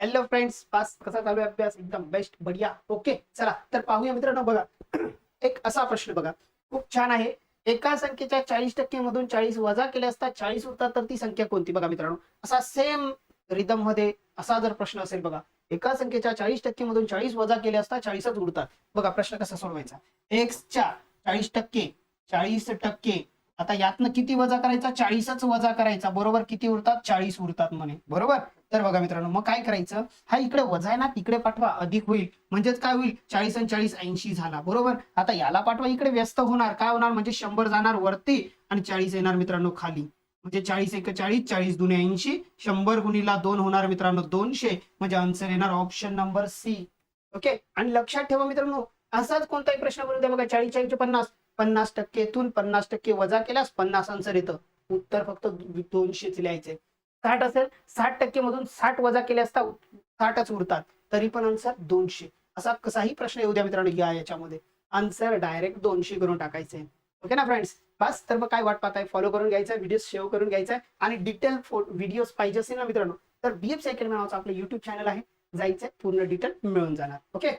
Hello friends pass कसा चालू आहे अभ्यास? एकदम बेस्ट बढिया. ओके चला तर पाहूया मित्रांनो बघा. एक असा प्रश्न बघा. खूप छान आहे. एका संख्येच्या चाळीस टक्के मधून चाळीस वजा केले असता चाळीस उरतात तर ती संख्या कोणती बघा मित्रांनो? असा सेम रिदममध्ये असा जर प्रश्न असेल बघा. एका संख्येच्या चाळीस टक्के मधून चाळीस वजा केले असता चाळीसच उरतात बघा प्रश्न कसा सोडवायचा? एक्सच्या चाळीस टक्के चाळीस टक्के. आता यातनं किती वजा करायचा? चाळीसच वजा करायचा. बरोबर किती उरतात चाळीस उरतात म्हणे. बरोबर? तर बघा मित्रांनो मग काय करायचं? हा इकडे वजा आहे ना तिकडे पाठवा अधिक होईल. म्हणजेच काय होईल? चाळीस आणि चाळीस ऐंशी झाला बरोबर? आता याला पाठवा इकडे व्यस्त होणार. काय होणार? म्हणजे शंभर जाणार वरती आणि चाळीस येणार मित्रांनो खाली. म्हणजे चाळीस एक चाळीस चाळीस दुने ऐंशी शंभर गुणीला दोन होणार मित्रांनो दोनशे. म्हणजे आन्सर येणार ऑप्शन नंबर सी ओके आणि लक्षात ठेवा मित्रांनो असाच कोणताही प्रश्न बनवू द्या बघा चाळीस चाळीस पन्नास. पन्नास टक्केतून पन्नास टक्के वजा केल्यास पन्नास आन्सर येतं. उत्तर फक्त दोनशेच लिहायचे साठ असेल साठ टक्के मधून साठ वजा केले असता साठच उरतात. तरी पण आन्सर दोनशे. असा कसाही प्रश्न येऊ द्या मित्रांनो या याच्यामध्ये. आन्सर डायरेक्ट दोनशे करून टाकायचे. ओके ना फ्रेंड्स बस तर मग काय वाट पाहताय? फॉलो करून घ्यायचा व्हिडिओ सेव्ह करून घ्यायचा आणि डिटेल व्हिडिओ पाहिजे असेल ना मित्रांनो तर बीएफ सेकंड नावाचं आपलं युट्यूब चॅनल आहे. जायचं पूर्ण डिटेल मिळून जाणार. ओके